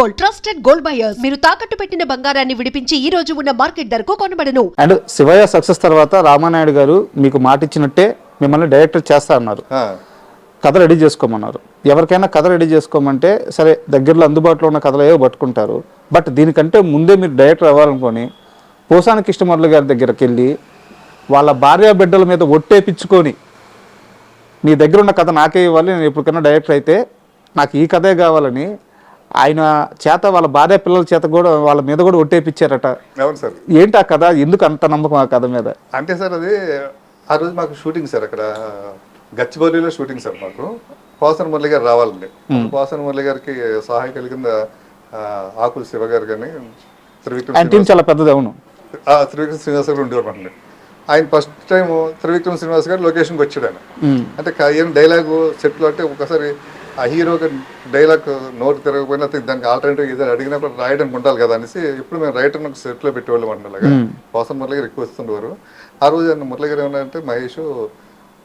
Gold trusted gold buyers మీరు తాకట్టు పెట్టిన బంగారాన్ని విడిపించి ఈ రోజు ఉన్న మార్కెట్ ధరకు కొనబడను. అండ్ శివయ్య సక్సెస్ తర్వాత రామానాయుడు గారు మీకు మాట ఇచ్చినట్టే మిమ్మల్ని డైరెక్టర్ చేస్తా అన్నారు. ఆ, కథ రెడీ చేసుకోమన్నారు. ఎవరికైనా కథ రెడీ చేసుకోమంటే సరే దగ్గరలో అందుబాటులో ఉన్న కథలు ఏవో పట్టుకుంటారు. బట్ దీనికంటే ముందే మీరు డైరెక్టర్ అవ్వాలనుకొని పోసాని కృష్ణమురళి గారి దగ్గరికి వెళ్ళి వాళ్ళ భార్య బిడ్డల మీద ఒట్టేపించుకొని నీ దగ్గర ఉన్న కథ నాకే ఇవ్వాలి నేను ఎప్పటికైనా డైరెక్టర్ అయితే నాకు ఈ కథే కావాలని ఆయన చేత వాళ్ళ భార్య పిల్లల చేత కూడా వాళ్ళ మీద కూడా ఒట్టేపించారట అవును సార్. ఏంటి ఆ కథ? ఎందుకు అంత నమ్మకం ఆ కథ మీద? అంటే సార్ అది ఆ రోజు మాకు షూటింగ్ సార్ అక్కడ. గచ్చిబౌలిలో షూటింగ్ సార్ మాకు. పోసన మురళి గారు రావాలండి. పోసన మురళి గారికి సహాయకుల కింద ఆ, ఆకుల శివ గారు కానీ త్రివిక్రమ్ చాలా పెద్దది అవును. ఆ, త్రివిక్రమ్ శ్రీనివాస్ గారు ఉండేవారు ఆయన ఫస్ట్ టైం త్రివిక్రమ్ శ్రీనివాస్ గారు లొకేషన్కి వచ్చాడు ఆయన. అంటే ఏం డైలాగు సెట్లో అంటే ఒకసారి ఆ హీరోకి డైలాగ్ నోటు తిరగకపోయినా దానికి ఆల్టర్నేటివ్ ఏదైనా అడిగినప్పుడు రాయడానికి ఉండాలి కదా అనేసి ఇప్పుడు మేము రైటర్ నాకు సెట్లో పెట్టేవాళ్ళం అంటే అలాగా. పోసం మురళి గారు ఎక్కువ వస్తుండేవారు. ఆ రోజు ఆయన మురళి గారు ఏమన్నారంటే మహేష్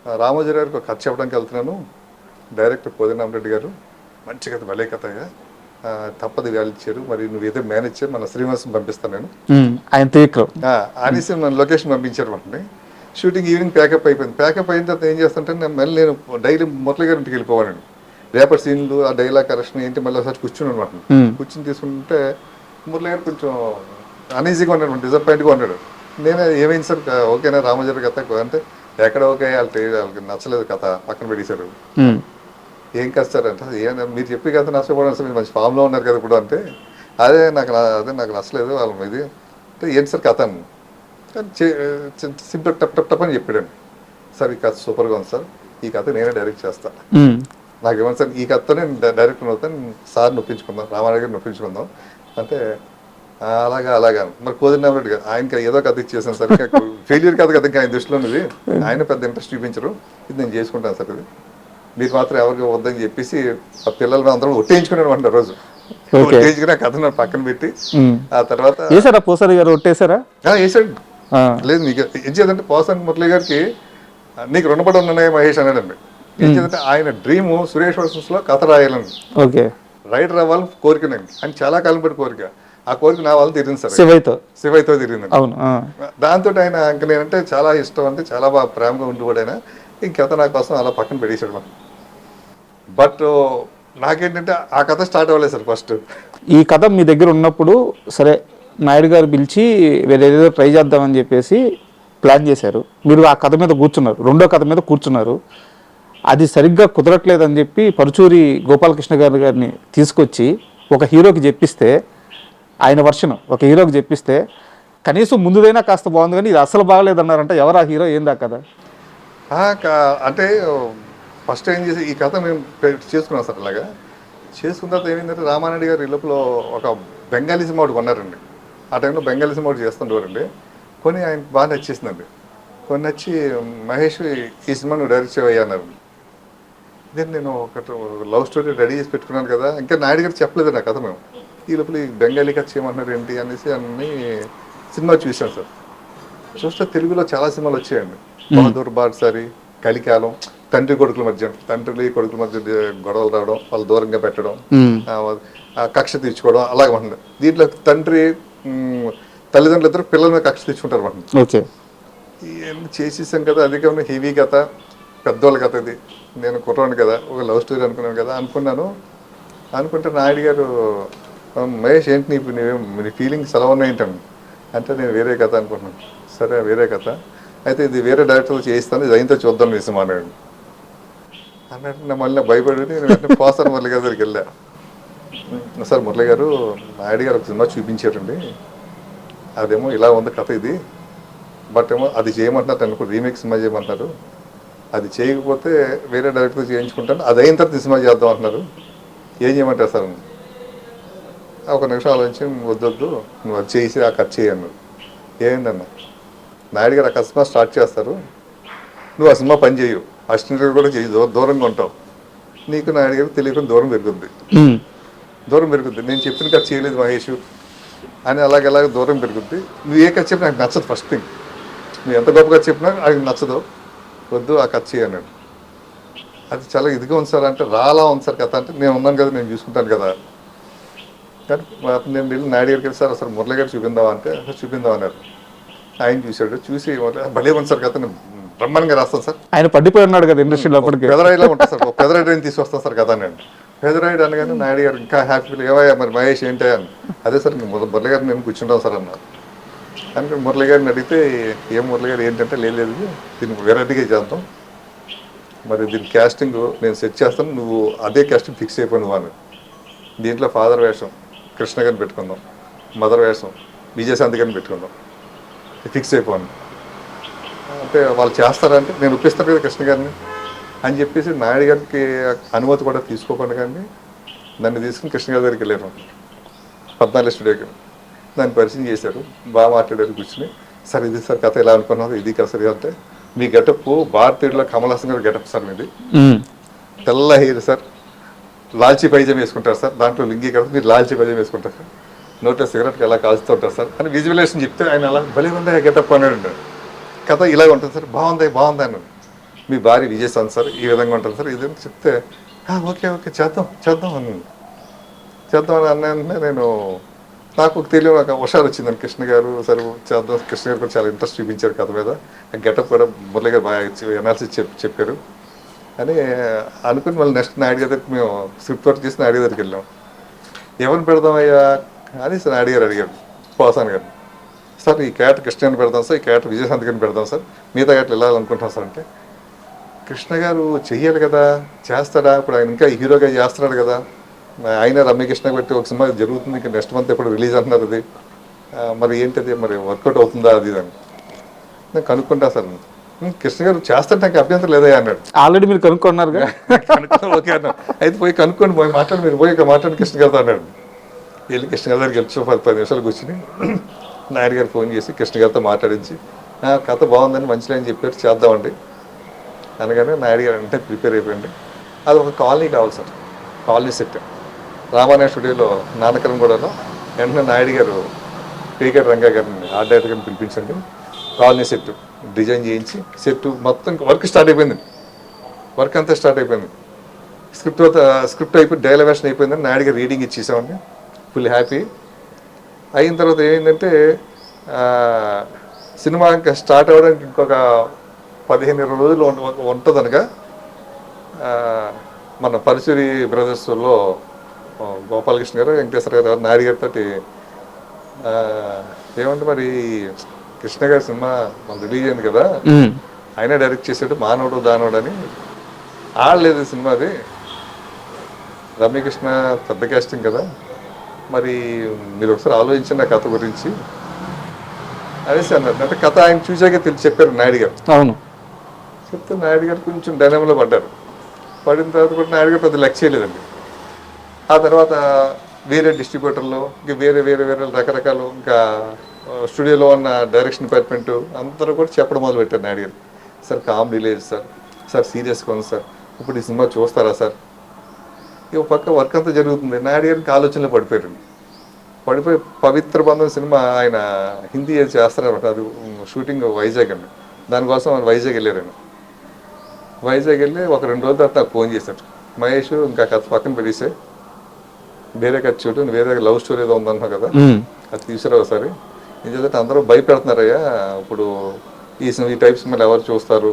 రామోజీ గారికి ఒక కథ చెప్పడానికి వెళ్తున్నాను. డైరెక్టర్ పోదినామరెడ్డి గారు మంచి కథ భలే కథగా తప్పదు ఇచ్చారు మరి నువ్వు ఏదో మేనేజ్ చేయి మన శ్రీనివాసం పంపిస్తాను నేను. ఆయన అనేసి మన లొకేషన్ పంపించారు మనని షూటింగ్ ఈవినింగ్ ప్యాకప్ అయిపోయింది. ప్యాకప్ అయిన తర్వాత ఏం చేస్తుంటే నేను మళ్ళీ నేను డైలీ మురళి గారి ఇంటికి వెళ్ళిపోవాలండి రేపటి సీన్లు ఆ డైలాగ్ కరెక్షన్ ఏంటి మళ్ళీ ఒకసారి కూర్చుని అనమాట. కూర్చుని తీసుకుంటే మురళి గారు కొంచెం అనీజీగా ఉన్నాడు డిసప్పాయింట్గా ఉన్నాడు. నేను ఏమైంది సార్? ఓకేనా రామజరి కథ అంటే ఎక్కడ ఓకే వాళ్ళకి వాళ్ళకి నచ్చలేదు కథ పక్కన పెట్టేశారు. ఏం కాదు సార్ అంటే ఏం మీరు చెప్పి కదా నష్టపోవడం సార్ మీరు మంచి ఫామ్లో ఉన్నారు కదా ఇప్పుడు అంటే అదే నాకు అదే నాకు నచ్చలేదు వాళ్ళ ఇది అంటే ఏంటి సార్ కథ అని? సింపుల్ టప్ టప్ టప్ అని చెప్పాడండి. సార్ ఈ కథ సూపర్గా ఉంది సార్ ఈ కథ నేనే డైరెక్ట్ చేస్తా. ఉమ్. నాకు ఏమన్నా సార్ ఈ కథతో నేను డైరెక్టర్ అవుతాను సార్ నొప్పించుకుందాం రామారావు గారిని నొప్పించుకుందాం. అంటే "ఆ, అలాగా అలాగా. మరి కోదినారెడ్డి గారు ఆయనకి ఏదో కథ ఇచ్చేసాను సార్. ఫెయిల్యూర్ కథ కదా ఇంకా ఆయన దృష్టిలో ఉన్నది. ఆయన పెద్ద ఇంట్రెస్ట్ చూపించరు. ఇది నేను చేసుకుంటాను సార్ ఇది. మీరు మాత్రం ఎవరికి వద్దని చెప్పేసి ఆ పిల్లలు అందరం ఒట్టేయించుకున్నాను అంట రోజు. ఒట్టేయించుకుని ఆ కథ నా పక్కన పెట్టి. ఆ తర్వాత వేసారా పూసారి గారు? ఒట్టేసారా "ఆ, వేసాడు. లేదు నీకు ఏం చేయాలంటే పోసాని మురళి గారికి "ఆ, నీకు రుణపడి ఉన్నానే మహేష్ అన్నాడండి. ఏం చేయాలంటే ఆయన డ్రీమ్ సురేష్ వర్సెస్లో కథ రాయాలని. ఓకే. రైటర్ అవ్వాలని కోరికనండి. ఆయన చాలా కాలం పడి కోరిక. ఆ కోరిక నా వల్ల తీరింది సార్. శివయ్యతో? శివైతో తీరిందండి. అవును. దాంతో ఆయన ఇంక నేనంటే చాలా ఇష్టం అంటే చాలా బాగా ప్రేమగా ఉండిపోయాడు ఆయన. ఇంకెంత నా కోసం అలా పక్కన పెట్టేశాడు మనం బట్ నాకేంటంటే ఆ కథ స్టార్ట్ అవ్వలేదు సార్ ఫస్ట్. ఈ కథ మీ దగ్గర ఉన్నప్పుడు సరే నాయుడు గారు పిలిచి వేరే ఏదో ట్రై చేద్దామని చెప్పేసి ప్లాన్ చేశారు. మీరు ఆ కథ మీద కూర్చున్నారు. రెండో కథ మీద కూర్చున్నారు. అది సరిగ్గా కుదరట్లేదని చెప్పి పరుచూరి గోపాలకృష్ణ గారి గారిని తీసుకొచ్చి ఒక హీరోకి చెప్పిస్తే ఆయన వర్షన్ ఒక హీరోకి చెప్పిస్తే కనీసం ముందుదైనా కాస్త బాగుంది కానీ ఇది అసలు బాగలేదన్నారంట ఎవరు ఆ హీరో ఏందా కదా అంటే ఫస్ట్ ఏం చేసి ఈ కథ మేము చేసుకున్నాం సార్ అలాగా చేసుకున్న తర్వాత ఏమైందంటే రామారెడ్డి గారు లోపల ఒక బెంగాలీ సినిమా ఒకటి కొన్నారండి. ఆ టైంలో బెంగాలీ సినిమా ఒకటి చేస్తుండేవారండి. కొని ఆయన బాగా నచ్చేసిందండి. కొన్ని నచ్చి మహేష్ ఈ సినిమా నువ్వు డైరెక్ట్ చేయవయ్యా అన్నారు. దెన్ నేను ఒక లవ్ స్టోరీ రెడీ చేసి పెట్టుకున్నాను కదా ఇంకా నాయుడు గారు చెప్పలేదు నా కథ మేము. ఈ లోపల ఈ బెంగాలీ కథ చేయమంటున్నారు ఏంటి అనేసి అన్ని సినిమా చూసాను సార్. చూస్తే తెలుగులో చాలా సినిమాలు వచ్చాయండి. బహదూర్ బాడ్సారి కలికాలం తండ్రి కొడుకుల మధ్య తండ్రి కొడుకుల మధ్య గొడవలు రావడం వాళ్ళు దూరంగా పెట్టడం కక్ష తీర్చుకోవడం అలాగే ఉంటుంది దీంట్లో తండ్రి తల్లిదండ్రులు ఇద్దరు పిల్లల మీద కక్ష తీర్చుకుంటారు ఇవన్నీ చేసేసాం కదా అధికంగా హెవీ కథ. పెద్దోళ్ళ కథ ఇది. నేను కుర్రాను కదా ఒక లవ్ స్టోరీ అనుకున్నాను కదా అనుకున్నాను. అనుకుంటే నాయుడు గారు మహేష్ ఏంటి నీ నీవేం నీ ఫీలింగ్స్ ఎలా ఉన్నాయంటాను అంటే నేను వేరే కథ అనుకుంటున్నాను. సరే వేరే కథ. అయితే ఇది వేరే డైరెక్టర్ చేయిస్తాను. ఇది అయినతో చూద్దాం నీ సినిమా అన్నాడు అన్నట్టు నేను మళ్ళీ భయపడి నేను వెంటనే పోస్తాను మురళి గారి దగ్గరికి వెళ్ళా. సార్ మురళి గారు నాయుడు గారు ఒక సినిమా చూపించారండి. అదేమో ఇలా ఉంది కథ ఇది. బట్ ఏమో అది చేయమంటున్నారు అనుకో రీమేక్ సినిమా చేయమంటున్నారు. అది చేయకపోతే వేరే డైరెక్టర్ చేయించుకుంటాను. అది అయిన తర్వాత సినిమా చేద్దాం అంటున్నారు. ఏం చేయమంటారు సార్. ఒక నిమిషం ఆలోచించి వద్దొద్దు. నువ్వు అది చేసి ఆ కట్ చేయను ఏంటన్న నాయుడు గారు ఆ స్టార్ట్ చేస్తారు. నువ్వు ఆ సినిమా పని చేయు. అసిస్టెంట్ కూడా చేయి. దూరంగా ఉంటావు. నీకు నాయుడు గారు తెలియకుండా దూరం పెరుగుద్ది. దూరం పెరుగుద్ది. నేను చెప్పిన కథ చేయలేదు మహేష్. అని అలాగే అలాగే దూరం పెరుగుద్ది. నువ్వు ఏ కథ చెప్పినా నాకు నచ్చదు ఫస్ట్ థింగ్ నువ్వు ఎంత గొప్పగా చెప్పినా అది నచ్చదు. వద్దు ఆ కథ చేయి అన్నాడు. అది చాలా ఇదిగా ఉంది సార్ అంటే రాలా ఉంది సార్ కథ. అంటే నేను ఉన్నాను కదా నేను చూసుకుంటాను కదా. కానీ నేను వెళ్ళి నాయుడు గారికి వెళ్ళి సార్ అసలు మురళి గారు చూపిందామా? అంటే "అసలు చూపిందాం అన్నారు. ఆయన చూశాడు చూసి "మురళి- భలే ఉంది సార్ కథ నేను బ్రహ్మాండంగా రాస్తాను సార్. ఆయన పడిపోయి ఉన్నాడు కదా ఇండస్ట్రీలో అప్పటికి పెదరాయిలో ఉంటుంది సార్ ఒక పెదరాయిని తీసుకొస్తాను సార్ కథ నేను పెదరాయుడు అనగానే నాయుడు గారు ఇంకా హ్యాపీ ఏమయ్యా మరి మహేష్ ఏంటి అని. అదే సార్ మురళి గారు నేను కూర్చుంటాం సార్ అన్నారు. అంటే మురళి గారిని అడిగితే ఏం మురళి గారు ఏంటంటే లేదు లేదు దీనికి వెరైటీగా చేద్దాం. మరి దీని క్యాస్టింగ్ నేను సెట్ చేస్తాను నువ్వు అదే క్యాస్టింగ్ ఫిక్స్ అయిపోయి నువ్వు అని దీంట్లో ఫాదర్ వేషం కృష్ణ గారిని పెట్టుకుందాం. మదర్ వేషం విజయశాంతి గారిని పెట్టుకుందాం. ఫిక్స్ అయిపోను అంటే వాళ్ళు చేస్తారంటే నేను ఒప్పిస్తాను కదా కృష్ణ గారిని అని చెప్పేసి నాయుడు గారికి అనుమతి కూడా తీసుకోకుండా కానీ నన్ను తీసుకుని కృష్ణ గారి దగ్గరికి వెళ్ళాను. పద్నాలుగు స్టూడియోకి. దాన్ని పరిచయం చేశారు. బాగా మాట్లాడారు కూర్చుని. సార్ ఇది సార్ కథ ఎలా అనుకున్నారు? ఇది కదా సరిగా అంటే మీ గెటప్ భారతీయుడిలో కమల్ హాసన్ గారి గెటప్ సార్ మీది. తెల్ల హెయిర్ సార్. లాల్చీ పైజం వేసుకుంటారు సార్. దాంట్లో లింగి కదా మీరు లాల్చీ పైజం వేసుకుంటారు సార్. నోట్లో సిగరెట్కి ఎలా కాల్చుతూ ఉంటారు సార్? అని విజువలేషన్ చెప్తే ఆయన అలా భలే ఉంది గెటప్ అన్నాడు కథ ఇలా ఉంటుంది సార్. బాగుంది బాగుంది అన్నాడు. మీ భార్య విజయశాంత్ సార్ ఈ విధంగా ఉంటుంది సార్. ఇది చెప్తే "ఆ, ఓకే ఓకే చేద్దాం చేద్దాం అన్నాను చేద్దాం అని అన్న నేను నాకు తెలియదు నాకు హుషారు వచ్చిందని కృష్ణ గారు సరే చేద్దాం. కృష్ణ గారు కూడా చాలా ఇంట్రెస్ట్ చూపించారు కథ మీద. గెటప్ కూడా మురళి గారు బాగా ఎనాలిసిస్ చెప్ చెప్పారు. అని అనుకుని మళ్ళీ నెక్స్ట్ నాయుడు గారికి దగ్గరికి మేము స్క్రిప్ట్ వర్క్ చేసి నాయుడు దగ్గరికి వెళ్ళాం. ఎవరిని పెడదామయ్యా? అని సార్ నాయుడు గారు అడిగారు. పోసాన్ గారు సార్ ఈ క్యాట్ కృష్ణని పెడదాం సార్ ఈ క్యాట్ విజయశాంతి గారిని పెడదాం సార్. మిగతా క్యాట్లు వెళ్ళాలనుకుంటున్నాం సార్ అంటే కృష్ణ గారు చెయ్యాలి కదా చేస్తాడా? ఇప్పుడు ఆయన ఇంకా హీరోగా చేస్తున్నాడు కదా. ఆయన రమ్యకృష్ణ పెట్టి ఒక సినిమా జరుగుతుంది ఇంకా నెక్స్ట్ మంత్ ఎప్పుడు రిలీజ్ అంటున్నారు అది. మరి ఏంటది మరి వర్కౌట్ అవుతుందా అది అని. నేను కనుక్కుంటా సార్. "ఉం, కృష్ణ గారు చేస్తాడు నాకు అభ్యంతరం లేదా అన్నాడు. ఆల్రెడీ మీరు కనుక్కున్నారుగా? కనుక్కో ఓకే అన్నాడు. అయితే పోయి కనుక్కోండి పోయి మాట్లాడి మీరు పోయి ఇక మాట్లాడి కృష్ణ గారితో అన్నాడు. వెళ్ళి కృష్ణ గారి దగ్గరికి వెళ్ళి పది పది నిమిషాలు కూర్చుని నాయుడు గారు ఫోన్ చేసి కృష్ణ గారితో మాట్లాడించి "ఆ, కథ బాగుందని మంచి లైన్ చెప్పారు చేద్దామండి. అనగానే నాయుడు గారు అంటే ప్రిపేర్ అయిపోయింది. అది ఒక కాలనీ కావాలి సార్. Colony set. రామానే స్టూడియోలో నానకరం గూడలో వెంటనే నాయుడు గారు క్రికెట్ రంగా గారిని ఆర్ట్ డైరెక్టర్ పిలిపించండి. కాలనీ సెట్ డిజైన్ చేయించి సెట్ మొత్తం వర్క్ స్టార్ట్ అయిపోయింది. వర్క్ అంతా స్టార్ట్ అయిపోయింది. స్క్రిప్ట్ స్క్రిప్ట్ అయిపోయి డైలవేషన్ అయిపోయిందని నాయుడు గారు రీడింగ్ ఇచ్చేసామండి ఫుల్ హ్యాపీ. అయిన తర్వాత ఏమైందంటే సినిమా ఇంకా స్టార్ట్ అవ్వడానికి ఇంకొక పదిహేను ఇరవై రోజులు ఉంటుంది అనగా మన పరుచూరి బ్రదర్స్లో గోపాలకృష్ణ గారు వెంకటేశ్వర గారు నాయుడు గారితో ఏమంటే మరి కృష్ణ గారి సినిమా మన రిలీజ్ అయింది కదా. ఆయన డైరెక్ట్ చేసాడు మానవుడు దానవుడు అని. ఆడలేదు సినిమా అది. రమ్యకృష్ణ పెద్ద కాస్టింగ్ కదా. మరి మీరు ఒకసారి ఆలోచించండి ఆ కథ గురించి. అనేసి అన్నారు అంటే కథ ఆయన చూసాకే తెలిసి చెప్పారు నాయుడు గారు. అవును. చెప్తే నాయుడు గారు కొంచెం డైనమలో పడ్డారు. పడిన తర్వాత కూడా నాయుడు గారు పెద్ద లెక్క చేయలేదండి. ఆ తర్వాత వేరే డిస్ట్రిబ్యూటర్లు ఇంకా వేరే వేరే వేరే రకరకాలు ఇంకా స్టూడియోలో ఉన్న డైరెక్షన్ డిపార్ట్మెంట్ అందరూ కూడా చెప్పడం మొదలు పెట్టారు నాయుడు గారు. సార్ కామెడీ లేదు సార్. సార్ సీరియస్గా ఉంది సార్. ఇప్పుడు ఈ సినిమా చూస్తారా సార్? ఇక పక్క వర్క్ అంతా జరుగుతుంది. నాయుడు గారికి ఆలోచనలో పడిపోయారు. పడిపోయి పవిత్ర బంధం సినిమా ఆయన హిందీ చేస్తున్నారు అది షూటింగ్ వైజాగ్ అండి. దానికోసం ఆయన వైజాగ్ వెళ్ళారు వైజాగ్ వెళ్ళి ఒక రెండు రోజుల తర్వాత నాకు ఫోన్ చేశారు. మహేష్ ఇంకా కథ పక్కన పెట్టేసే వేరే నువ్వు వేరే లవ్ స్టోరీ ఏదో ఉందన్నావు కదా. అది తీసుకురా ఒకసారి. చేద్దంటే అందరూ భయపెడుతున్నారయ్యా. ఇప్పుడు ఈ సినిమా ఈ టైప్ సినిమాలు ఎవరు చూస్తారు?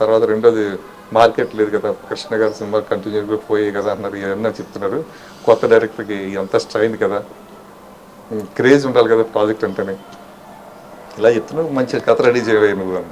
తర్వాత రెండోది మార్కెట్ లేదు కదా కృష్ణ గారి సినిమా కంటిన్యూగా పోయాయి కదా అన్నారు ఏమన్నా చెప్తున్నారు. కొత్త డైరెక్టర్కి ఎంత స్ట్రైన్ కదా. క్రేజ్ ఉండాలి కదా ప్రాజెక్ట్ అంటేనే. ఇలా చెప్తున్నావు మంచి కథ రెడీ చేయవే నువ్వు అని.